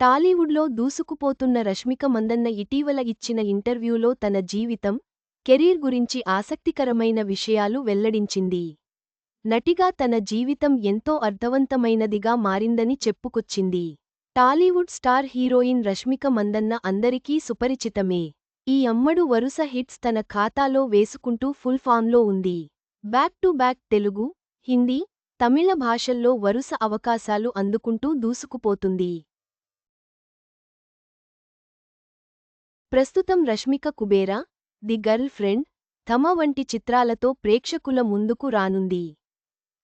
టాలీవుడ్లో దూసుకుపోతున్న రష్మిక మందన్న ఇటీవల ఇచ్చిన ఇంటర్వ్యూలో తన జీవితం కెరీర్ గురించి ఆసక్తికరమైన విషయాలు వెల్లడించింది. నటిగా తన జీవితం ఎంతో అర్థవంతమైనదిగా మారిందని చెప్పుకొచ్చింది. Tollywood star heroine Rashmika Mandanna అందరికీ సుపరిచితమే. ఈ అమ్మడు వరుస హిట్స్ తన ఖాతాలో వేసుకుంటూ ఫుల్ ఫామ్లో ఉంది. Back to back Telugu Hindi Tamil భాషల్లో వరుస అవకాశాలు అందుకుంటూ దూసుకుపోతుంది. ప్రస్తుతం Rashmika Kubera the girlfriend Thama వంటి చిత్రాలతో ప్రేక్షకుల ముందుకు రానుంది.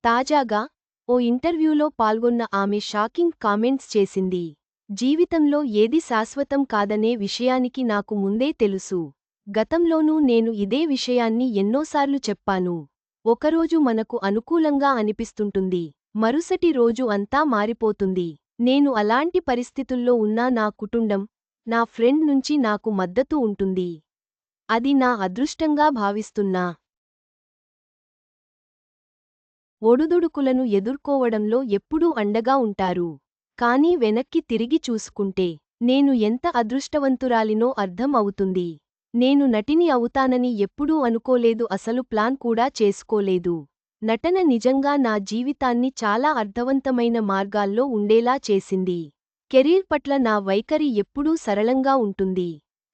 తాజాగా ఓ ఇంటర్వ్యూలో పాల్గొన్న ఆమె షాకింగ్ కామెంట్స్ చేసింది. జీవితంలో ఏది శాశ్వతం కాదనే విషయానికి నాకు ముందే తెలుసు. గతంలోనూ నేను ఇదే విషయాన్ని ఎన్నోసార్లు చెప్పాను. ఒకరోజు మనకు అనుకూలంగా అనిపిస్తుంటుంది. మరుసటి రోజు అంతా మారిపోతుంది. నేను అలాంటి పరిస్థితుల్లో ఉన్నా నా కుటుంబం నా ఫ్రెండ్ నుంచి నాకు మద్దతు ఉంటుంది. అది నా అదృష్టంగా భావిస్తున్నా. ఒడుదుడుకులను ఎదుర్కోవడంలో ఎప్పుడూ అండగా ఉంటారు. కానీ వెనక్కి తిరిగి చూసుకుంటే నేను ఎంత అదృష్టవంతురాలినో అర్థం అవుతుంది. నేను నటిని అవుతానని ఎప్పుడూ అనుకోలేదు అసలు ప్లాన్ కూడా చేసుకోలేదు. నటన నిజంగా నా జీవితాన్ని చాలా అర్థవంతమైన మార్గాల్లో ఉండేలా చేసింది. కెరీర్ పట్ల నా వైఖరి ఎప్పుడూ సరళంగా ఉంటుంది.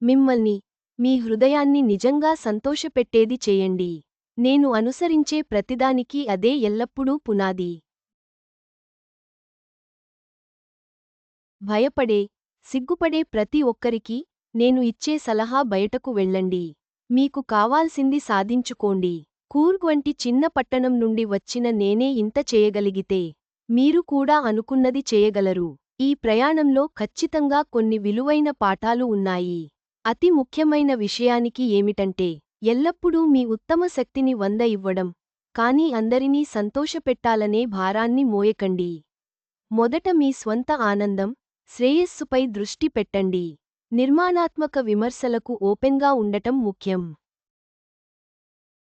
మిమ్మల్ని మీ హృదయాన్ని నిజంగా సంతోషపెట్టేది చేయండి. నేను అనుసరించే ప్రతిదానికి అదే ఎల్లప్పుడూ పునాది. భయపడే సిగ్గుపడే ప్రతి ఒక్కరికీ నేను ఇచ్చే సలహా బయటకు వెళ్ళండి. మీకు కావాల్సింది సాధించుకోండి. కూర్గ్ వంటి చిన్న పట్టణం నుండి వచ్చిన నేనే ఇంత చేయగలిగితే మీరు కూడా అనుకున్నది చేయగలరు. ఈ ప్రయాణంలో ఖచ్చితంగా కొన్ని విలువైన పాఠాలు ఉన్నాయి. అతి ముఖ్యమైన విషయానికి ఏమిటంటే ఎల్లప్పుడూ మీ ఉత్తమ శక్తిని వంద ఇవ్వడం కానీ అందరినీ సంతోషపెట్టాలనే భారాన్ని మోయకండి. మొదట మీ స్వంత ఆనందం శ్రేయస్సుపై దృష్టి పెట్టండి. నిర్మాణాత్మక విమర్శలకు ఓపెన్గా ఉండటం ముఖ్యం.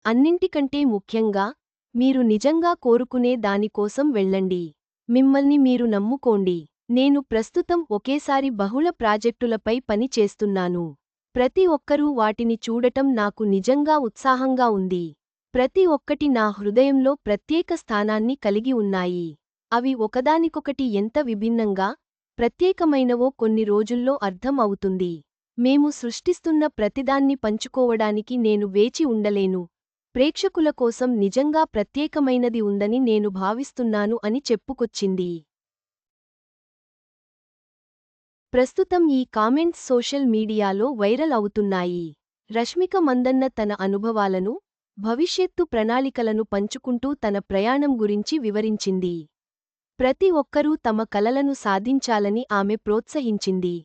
అన్నింటికంటే ముఖ్యంగా మీరు నిజంగా కోరుకునే దానికోసం వెళ్ళండి. మిమ్మల్ని మీరు నమ్ముకోండి. నేను ప్రస్తుతం ఒకేసారి బహుళ ప్రాజెక్టులపై పని చేస్తున్నాను. ప్రతి ఒక్కరూ వాటిని చూడటం నాకు నిజంగా ఉత్సాహంగా ఉంది. ప్రతి ఒక్కటి నా హృదయంలో ప్రత్యేక స్థానాన్ని కలిగి ఉన్నాయి. అవి ఒకదానికొకటి ఎంత విభిన్నంగా ప్రత్యేకమైనవో కొన్ని రోజుల్లో అర్థం అవుతుంది. మేము సృష్టిస్తున్న ప్రతిదాన్ని పంచుకోవడానికి నేను వేచి ఉండలేను. ప్రేక్షకుల కోసం నిజంగా ప్రత్యేకమైనది ఉందని నేను భావిస్తున్నాను అని చెప్పుకొచ్చింది. ప్రస్తుతం ఈ కామెంట్స్ సోషల్ మీడియాలో వైరల్ అవుతున్నాయి. రష్మిక మందన్న తన అనుభవాలను భవిష్యత్తు ప్రణాళికలను పంచుకుంటూ తన ప్రయాణం గురించి వివరించింది. ప్రతి ఒక్కరూ తమ కలలను సాధించాలని ఆమె ప్రోత్సహించింది.